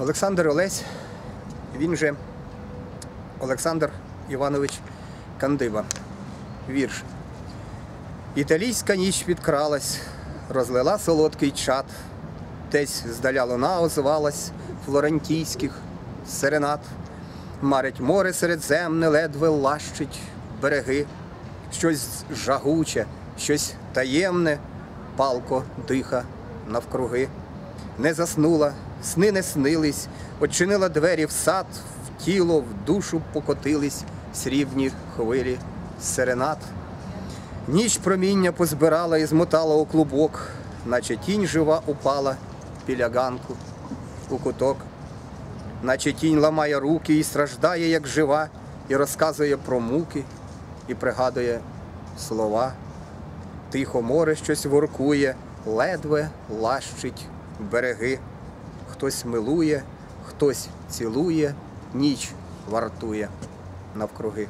Олександр Олесь, він же Олександр Іванович Кандиба. Вірш. Італійська ніч підкралась, розлила солодкий чад, десь здаля луна озвалась флорентійських серенад. Марить море середземне, ледве лащить береги, щось жагуче, щось таємне, палко диха навкруги. Не заснула, сни не снились, очинила двері в сад, в тіло, в душу покотились срібні хвилі серенад. Ніч проміння позбирала і змотала у клубок, наче тінь жива упала біля ганку у куток, наче тінь ламає руки і страждає, як жива, і розказує про муки, і пригадує слова. Тихо море щось воркує, ледве лащить береги. Хтось милує, хтось цілує, ніч вартує навкруги.